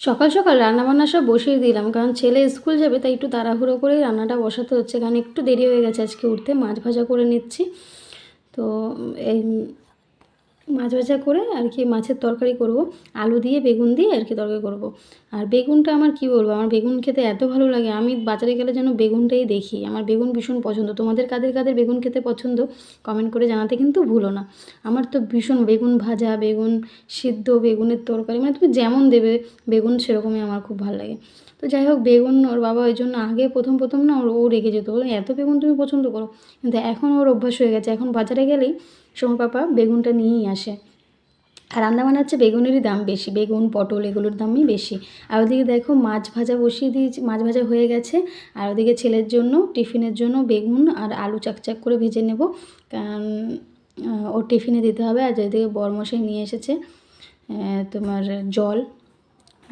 সকাল সকাল রান্নাবান্না সব বসিয়ে দিলাম, কারণ ছেলে স্কুল যাবে, তাই একটু তাড়াহুড়ো করে রান্নাটা বসাতে হচ্ছে। কারণ একটু দেরি হয়ে গেছে, আজকে উঠতে মাছ ভাজা করে নিচ্ছি। তো, এই মাছ ভাজা করে আর কি মাছের তরকারি করব। আলু দিয়ে, বেগুন দিয়ে আর কি তরকারি করব। আর বেগুনটা আমার কি বলব? আমার বেগুন খেতে এত ভালো লাগে। আমি বাজারে গেলে যেন বেগুনটাই দেখি। আমার বেগুন ভীষণ পছন্দ। তোমাদের কাদের কাদের বেগুন খেতে পছন্দ? কমেন্ট করে জানাতে কিন্তু ভুলো না। আমার তো ভীষণ বেগুন ভাজা, বেগুন সিদ্ধ, বেগুনের তরকারি মানে তুমি যেমন দেবে বেগুন সেরকমই আমার খুব ভালো লাগে। তো যাই হোক, বেগুন ওর বাবা ওই জন্য আগে প্রথম প্রথম না ওর ও রেগে যেত। বলে, এত বেগুন তুমি পছন্দ করো। কিন্তু এখন ওর অভ্যাস হয়ে গেছে। এখন বাজারে গেলেই সোম পাপা বেগুনটা নিয়েই আসে। আর রান্না বান্নার চেয়ে বেগুনেরই দাম বেশি, বেগুন, পটল এগুলোর দামই বেশি। আর ওদিকে দেখো মাছ ভাজা বসিয়ে দিয়েছি, মাছ ভাজা হয়ে গেছে। আর ওদিকে ছেলের জন্য, টিফিনের জন্য বেগুন আর আলু চাকচাক করে ভেজে নেব। কারণ ওর টিফিনে দিতে হবে। আর যেদিকে বরমশাই নিয়ে এসেছে তোমার জল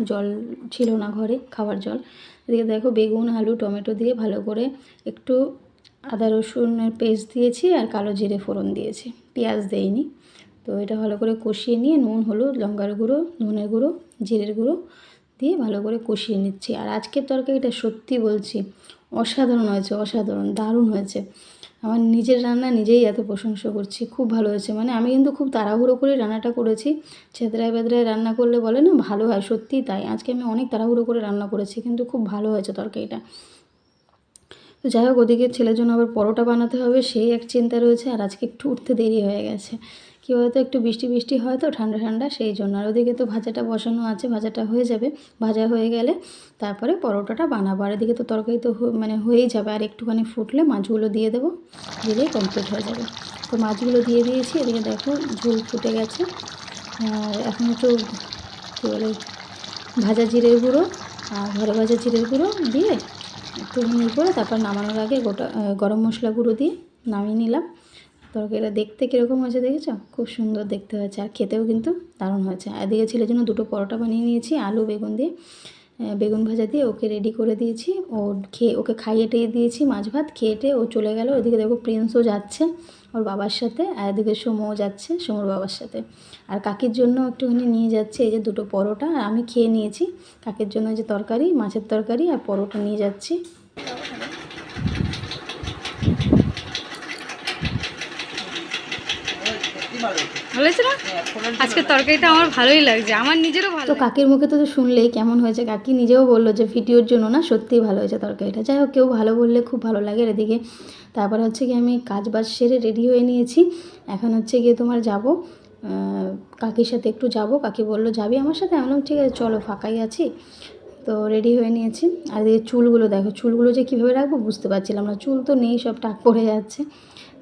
জল ছিল না ঘরে খাবার জল। এদিকে দেখো বেগুন, আলু, টমেটো দিয়ে ভালো করে একটু আদা রসুনের পেস্ট দিয়েছি আর কালো জিরে ফোড়ন দিয়েছি। পেঁয়াজ দেইনি। তো এটা ভালো করে কষিয়ে নিয়ে নুন, হলুদ, লঙ্কার গুঁড়ো ধনের গুঁড়ো, জিরের গুঁড়ো দিয়ে ভালো করে কষিয়ে নিচ্ছি। আর আজকের তরকারিটা সত্যি বলছি, অসাধারণ হয়েছে, অসাধারণ, দারুণ হয়েছে। আমার নিজের রান্না নিজেই এত প্রশংসা করছি, খুব ভালো হয়েছে। মানে আমি কিন্তু খুব তাড়াহুড়ো করে রান্নাটা করেছি ছেদরায় বেদরায় রান্না করলে বলে না, ভালো হয়, সত্যিই তাই। আজকে আমি অনেক তাড়াহুড়ো করে রান্না করেছি, কিন্তু খুব ভালো হয়েছে তরকারিটা। তো যাই হোক, ওদিকে ছেলের জন্য আবার পরোটা বানাতে হবে, সেই এক চিন্তা রয়েছে, আর আজকে একটু উঠতে দেরি হয়ে গেছে। কী বলতো, একটু বৃষ্টি বৃষ্টি হয় তো, ঠান্ডা ঠান্ডা, সেই জন্য। আর ওদিকে তো ভাজাটা বসানো আছে, ভাজাটা হয়ে যাবে। ভাজা হয়ে গেলে তারপরে পরোটাটা বানাবো। আর এদিকে তো তরকারি তো মানে হয়েই যাবে। আর একটুখানি ফুটলে মাছগুলো দিয়ে দেবো দিলেই কমপ্লিট হয়ে যাবে। তো মাছগুলো দিয়ে দিয়েছি, এদিকে দেখো ঝোল ফুটে গেছে। আর এখন একটু, কী বলে, ভাজা জিরের গুঁড়ো আর ঘরে ভাজা জিরের গুঁড়ো দিয়ে একটু করে তারপর নামানোর আগে গোটা গরম মশলা গুঁড়ো দিয়ে নামিয়ে নিলাম। তরকারিটা দেখতে কীরকম হয়েছে দেখেছ? খুব সুন্দর দেখতে হয়েছে আর খেতেও কিন্তু দারুণ হয়েছে। আর এদিকে ছেলের জন্য দুটো পরোটা বানিয়ে নিয়েছি, আলু, বেগুন দিয়ে। বেগুন ভাজা দিয়ে ওকে রেডি করে দিয়েছি। ও খেয়ে, ওকে খাইয়ে টেয়ে দিয়েছি মাছ ভাত। খেয়ে টেয়ে ও চলে গেল। ওদিকে দেখো প্রিন্সও যাচ্ছে। ওর বাবার সাথে আর এদিকে সোমও যাচ্ছে সুমোর বাবার সাথে। আর কাকির জন্য একটুখানি নিয়ে যাচ্ছে এই যে দুটো পরোটা আর আমি খেয়ে নিয়েছি। কাকির জন্য যে তরকারি মাছের তরকারি আর পরোটা নিয়ে যাচ্ছি। না? আজকে তরকারিটা আমার ভালোই লাগছে আমার নিজেরও ভালো তো কাকির মুখে তো শুনলেই কেমন হয়েছে কাকি নিজেও বলল যে ভিডিওর জন্য না সত্যিই ভালো হয়েছে তরকারিটা। যাই হোক কেউ ভালো বললে খুব ভালো লাগে। এদিকে তারপর হচ্ছে কি আমি কাজ বাজ সেরে রেডি হয়ে নিয়েছি। এখন হচ্ছে গিয়ে তোমার যাব কাকির সাথে একটু যাব। কাকি বলল, যাবি আমার সাথে? আমি বললাম, ঠিক আছে, চলো, ফাঁকাই আছি। তো রেডি হয়ে নিয়েছি। আর এদিকে চুলগুলো দেখো, চুলগুলো যে কীভাবে রাখব বুঝতে পারছিলাম না। চুল তো নেই, সব টাক পড়ে যাচ্ছে।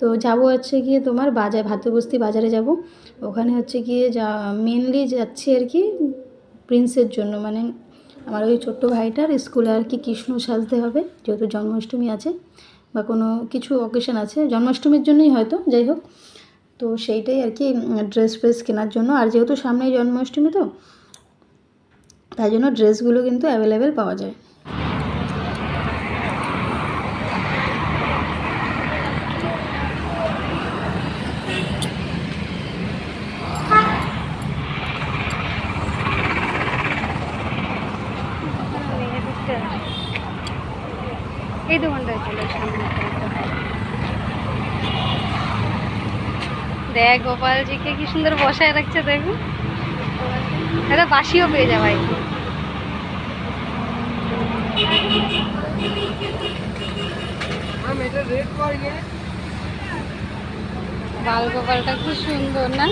তো যাব হচ্ছে গিয়ে তোমার বাজার ভাতবস্তি বাজারে যাব। ওখানে হচ্ছে গিয়ে যা মেনলি যাচ্ছি আর কি প্রিন্সের জন্য। মানে আমার ওই ছোট্ট ভাইটার স্কুলে আর কি কৃষ্ণ সাজতে হবে, যেহেতু জন্মাষ্টমী আছে। বা কোনো কিছু অকেশন আছে, জন্মাষ্টমীর জন্যই হয়তো, যাই হোক। তো সেইটাই আর কি ড্রেস ফ্রেস কেনার জন্য। আর যেহেতু সামনেই জন্মাষ্টমী তো, তাই জন্য ড্রেসগুলো কিন্তু অ্যাভেলেবেল পাওয়া যায়। এই দোকানটায় চলে সামনে দেখ গোপালজিকে কি সুন্দর বসায় রাখছে দেখো। এটা বাসিও পেয়ে যাবে বাল গোপালটা খুব সুন্দর না?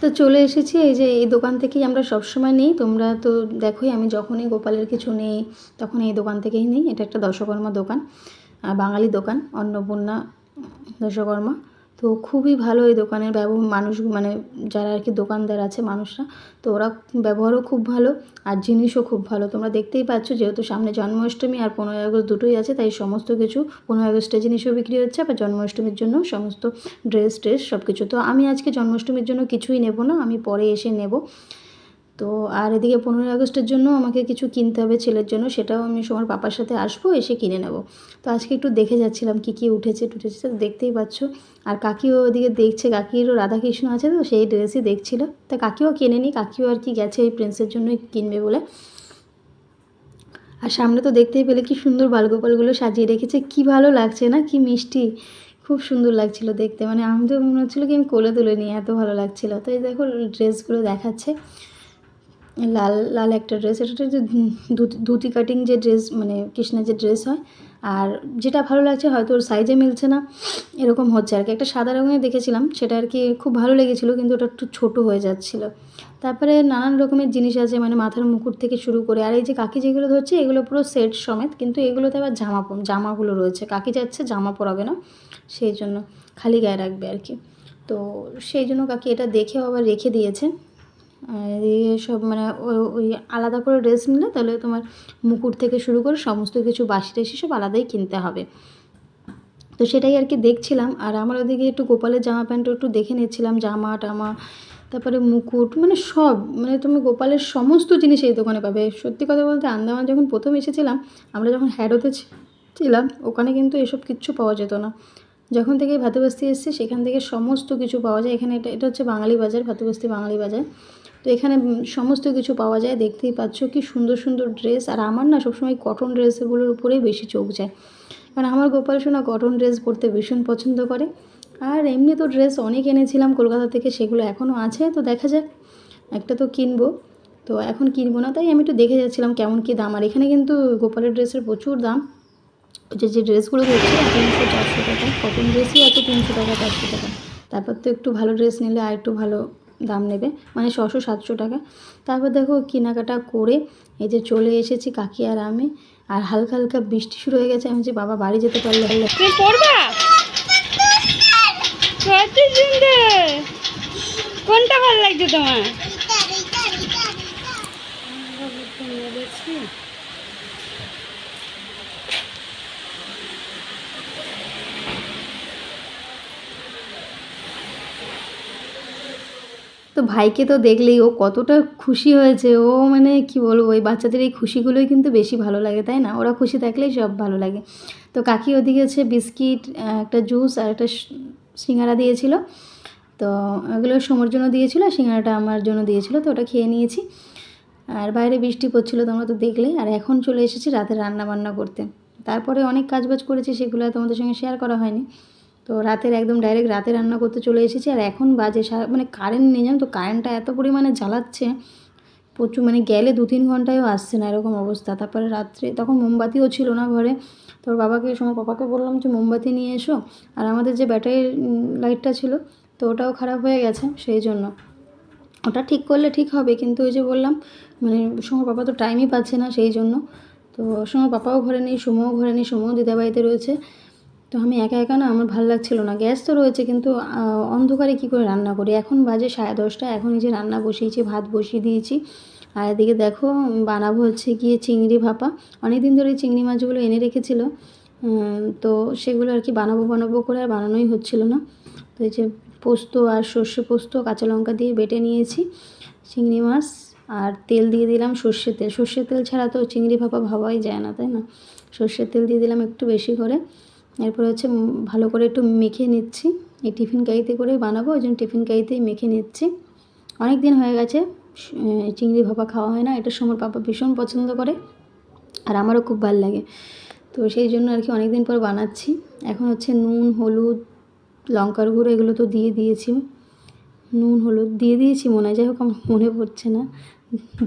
তো চলে এসেছি, এই যে এই দোকান থেকেই আমরা সবসময় নিই। তোমরা তো দেখোই, আমি যখনই গোপালের কিছু নেই তখন এই দোকান থেকেই নিই। এটা একটা দশকর্মা দোকান বাঙালি দোকান, অন্নপূর্ণা দশকর্মা। তো খুবই ভালো এই দোকানের ব্যবহার মানুষ মানে যারা আর কি দোকানদার আছে, মানুষরা, তো ওরা ব্যবহারও খুব ভালো আর জিনিসও খুব ভালো। তোমরা দেখতেই পাচ্ছ যেহেতু সামনে জন্মাষ্টমী আর পনেরোই আগস্ট দুটোই আছে, তাই সমস্ত কিছু পনেরোই আগস্টের জিনিসও বিক্রি হচ্ছে আবার জন্মাষ্টমীর জন্য সমস্ত ড্রেস, ট্রেস সব কিছু তো আমি আজকে জন্মাষ্টমীর জন্য কিছুই নেব না, আমি পরে এসে নেব। তো আর এদিকে পনেরোই আগস্টের জন্য আমাকে কিছু কিনতে হবে ছেলের জন্য, সেটাও আমি সময় পাপার সাথে আসব, এসে কিনে নেব। তো আজকে একটু দেখে যাচ্ছিলাম কী কী উঠেছে টুটেছে তো দেখতেই পাচ্ছ। আর কাকিও ওদিকে দেখছে, কাকিরও রাধাকৃষ্ণ আছে তো, সেই ড্রেসই দেখছিল। তা কাকিও কেনেনি কাকিও আর কি গেছে ওই প্রিন্সের জন্যই কিনবে বলে। আর সামনে তো দেখতেই পেলে কি সুন্দর বালগোপালগুলো সাজিয়ে রেখেছে, কি ভালো লাগছে না, কি মিষ্টি, খুব সুন্দর লাগছিল দেখতে। মানে আমি তো মনে হচ্ছিল কি আমি কোলে তুলে নিই, এত ভালো লাগছিল। তো এই দেখো, ড্রেসগুলো দেখাচ্ছে। লাল লাল একটা ড্রেস এটা হচ্ছে ধুতি- কাটিং যে ড্রেস মানে কৃষ্ণের যে ড্রেস হয়। আর যেটা ভালো লাগছে হয়তো ওর সাইজে মিলছে না। এরকম হচ্ছে আর কি। একটা সাদা রঙের দেখেছিলাম, সেটা আর কি খুব ভালো লেগেছিলো, কিন্তু ওটা একটু ছোটো হয়ে যাচ্ছিল। তারপরে নানান রকমের জিনিস আছে মানে মাথার মুকুট থেকে শুরু করে, আর এই যে কাকি যেগুলো ধরছে, এগুলো পুরো সেট সমেত, কিন্তু এগুলোতে আবার জামা জামাগুলো রয়েছে। কাকি যাচ্ছে, জামা পরাবে না, সেই জন্য খালি গায়ে রাখবে আর কি। তো সেই জন্য কাকি এটা দেখেও আবার রেখে দিয়েছে। সব মানে ওই আলাদা করে ড্রেস নিলে তাহলে তোমার মুকুট থেকে শুরু করে সমস্ত কিছু, বাসি টাসি সব আলাদাই কিনতে হবে। তো সেটাই আর কি দেখছিলাম। আর আমার ওদিকে একটু গোপালের জামা প্যান্টও একটু দেখে নিচ্ছিলাম জামা টামা, তারপরে মুকুট মানে সব মানে তুমি গোপালের সমস্ত জিনিস এই দোকানে পাবে। সত্যি কথা বলতে আন্দামান যখন প্রথম এসেছিলাম, আমরা যখন হ্যারোতে ছিলাম, ওখানে কিন্তু এসব কিচ্ছু পাওয়া যেত না। যখন থেকে ভাতবস্তি এসছে, সেখান থেকে সমস্ত কিছু পাওয়া যায়। এখানে এটা এটা হচ্ছে বাঙালি বাজার, ভাতবস্তি বাঙালি বাজার। তো এখানে সমস্ত কিছু পাওয়া যায়। দেখতেই পাচ্ছ কি সুন্দর সুন্দর ড্রেস আর আমার না সবসময় কটন ড্রেসগুলোর উপরেই বেশি চোখ যায়। কারণ আমার গোপাল সোনা কটন ড্রেস পরতে ভীষণ পছন্দ করে। আর এমনি তো ড্রেস অনেক এনেছিলাম কলকাতা থেকে, সেগুলো এখনও আছে। তো দেখা যাক, একটা তো কিনবো। তো এখন কিনবো না, তাই আমি একটু দেখে যাচ্ছিলাম কেমন কী দাম। আর এখানে কিন্তু গোপালের ড্রেসের প্রচুর দাম। যে যে ড্রেসগুলো দেখছি তিনশো চারশো টাকা। কটন ড্রেসই আছে তিনশো টাকা চারশো টাকা। তারপর তো একটু ভালো ড্রেস নিলে আর একটু ভালো দাম নেবে। মানে ছশো সাতশো টাকা। তারপর দেখো কেনাকাটা করে এই যে চলে এসেছি কাকি আর আমি। আর হালকা হালকা বৃষ্টি শুরু হয়ে গেছে। আমি যে বাবা বাড়ি যেতে পারলে হলে কোনটা ভালো লাগছে তোমার? তো ভাইকে তো দেখলেই ও কতটা খুশি হয়েছে। ও মানে কি বলব, ওই বাচ্চাদের এই খুশিগুলোই কিন্তু বেশি ভালো লাগে, তাই না? ওরা খুশি থাকলেই সব ভালো লাগে। তো কাকি ওদিকে হচ্ছে বিস্কিট একটা জুস আর একটা সিঙ্গারা দিয়েছিল। তো ওগুলো সমর জন্য দিয়েছিল, সিঙ্গারাটা আমার জন্য দিয়েছিল, তো ওটা খেয়ে নিয়েছি। আর বাইরে বৃষ্টি পড়ছিল, তোমরা তো দেখলে। আর এখন চলে এসেছি রাতে রান্না বান্না করতে। তারপরে অনেক কাজবাজ করেছি, সেগুলো তোমাদের সঙ্গে শেয়ার করা হয়নি। তো রাতের একদম ডাইরেক্ট রাতে রান্না করতে চলে এসেছি আর এখন বাজে সারা মানে কারেন্ট নেই জানো তো? কারেন্টটা এত পরিমাণে জ্বালাচ্ছে, প্রচুর মানে গেলে দু তিন ঘন্টায়ও আসছে না এরকম অবস্থা। তারপরে রাত্রে, তখন মোমবাতিও ছিল না ঘরে। তোর বাবাকে সময় পাপাকে বললাম যে, মোমবাতি নিয়ে এসো। আর আমাদের যে ব্যাটারি লাইটটা ছিল, তো ওটাও খারাপ হয়ে গেছে সেই জন্য। ওটা ঠিক করলে ঠিক হবে, কিন্তু ওই যে বললাম মানে সময় পাপা তো টাইমই পাচ্ছে না সেই জন্য। তো সময় পাপাও ঘরে নেই, সুমোও ঘরে নেই, সুমোও দিদাবাড়িতে রয়েছে। তো আমি একা একা না আমার ভালো লাগছিল না। গ্যাস তো রয়েছে কিন্তু অন্ধকারে কী করে রান্না করি? এখন বাজে সাড়ে দশটা, এখন এই যে রান্না বসিয়েছি, ভাত বসিয়ে দিয়েছি। আর এদিকে দেখো, বানাবো হচ্ছে গিয়ে চিংড়ি ভাপা। অনেক দিন ধরে চিংড়ি মাছগুলো এনে রেখেছিল। তো সেগুলো আর কি বানাবো বানাবো করে আর বানানোই হচ্ছিল না। তো এই যে পোস্ত আর সর্ষে পোস্ত, কাঁচা লঙ্কা দিয়ে বেটে নিয়েছি চিংড়ি মাছ। আর তেল দিয়ে দিলাম সর্ষের তেল। সর্ষের তেল ছাড়া তো চিংড়ি ভাপা ভাবাই যায় না, তাই না? সর্ষের তেল দিয়ে দিলাম একটু বেশি করে। এরপর হচ্ছে ভালো করে একটু মেখে নিচ্ছি। এই টিফিন কারিতে করে বানাবো, ওই জন্য টিফিন কারিতেই মেখে নিচ্ছি। অনেক দিন হয়ে গেছে চিংড়ি ভাপা খাওয়া হয় না, এটা সময় পাপা ভীষণ পছন্দ করে আর আমারও খুব ভালো লাগে। তো সেই জন্য আর কি অনেক দিন পর বানাচ্ছি। এখন হচ্ছে নুন, হলুদ, লঙ্কার গুঁড়ো এগুলো তো দিয়ে দিয়েছি। নুন, হলুদ দিয়ে দিয়েছি, মনে হয় যাই হোক আমার মনে পড়ছে না।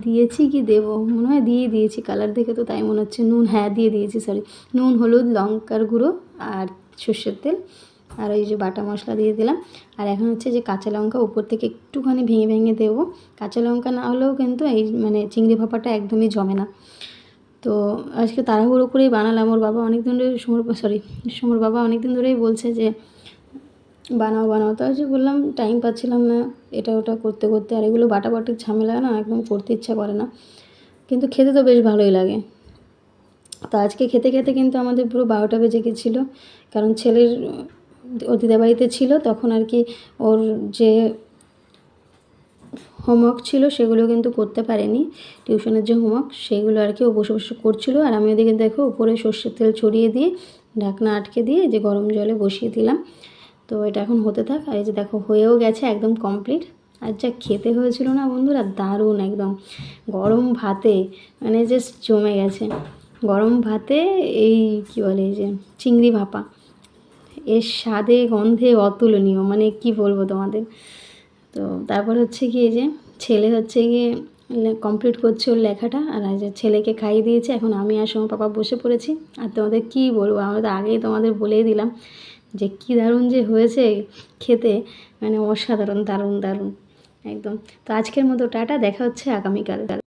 দিয়েছি কি দেবো? মনে হয় দিয়ে দিয়েছি, কালার দেখে তো তাই মনে হচ্ছে। নুন হ্যাঁ দিয়ে দিয়েছি সরি নুন, হলুদ, লঙ্কার গুঁড়ো আর সর্ষের তেল, আর ওই যে বাটা মশলা দিয়ে দিলাম। আর এখন হচ্ছে যে কাঁচা লঙ্কা উপর থেকে একটুখানি ভেঙে ভেঙে দেবো। কাঁচা লঙ্কা না হলেও কিন্তু এই মানে চিংড়ি ভাপাটা একদমই জমে না। তো আজকে তাড়াহুড়ো করেই বানালাম। ওর বাবা অনেক দিন ধরে সমর সরি সমর বাবা অনেক দিন ধরেই বলছে যে, বানাও বানাও। তো যে বললাম টাইম পাচ্ছিলাম না এটা ওটা করতে করতে। আর এগুলো বাটাবাটির ঝামেলা না, একদম করতে ইচ্ছা করে না। কিন্তু খেতে তো বেশ ভালোই লাগে। তো আজকে খেতে খেতে কিন্তু আমাদের পুরো বারোটা বেজে গেছিল। কারণ ছেলের, ও দিদাবাড়িতে ছিল, তখন আর কি ওর যে হোমওয়ার্ক ছিল সেগুলো কিন্তু করতে পারেনি। টিউশনের যে হোমওয়ার্ক সেগুলো আর কি ও বসে বসে করছিল। আর আমি ওদিকে দেখো উপরে সর্ষের তেল ছড়িয়ে দিয়ে ঢাকনা আটকে দিয়ে যে গরম জলে বসিয়ে দিলাম। তো এটা এখন হতে থাক। আর এই যে দেখো হয়েও গেছে একদম কমপ্লিট আর যা খেতে হয়েছিল না বন্ধুরা, দারুণ একদম। গরম ভাতে মানে জাস্ট জমে গেছে। গরম ভাতে এই কী বলে যে চিংড়ি ভাপা। এর স্বাদে, গন্ধে অতুলনীয় মানে কি বলব তোমাদের? তো তারপর হচ্ছে কি যে ছেলে হচ্ছে গিয়ে কমপ্লিট করছে ওর লেখাটা, আর যে ছেলেকে খাইয়ে দিয়েছে। এখন আমি আর সময় পাপা বসে পড়েছি। আর তোমাদের কি বলব, আমরা তো আগেই তোমাদের বলেই দিলাম যে কি দারুণ যে হয়েছে খেতে মানে অসাধারণ, দারুণ দারুণ, একদম। তো আজকের মতো টাটা, দেখা হচ্ছে আগামীকাল।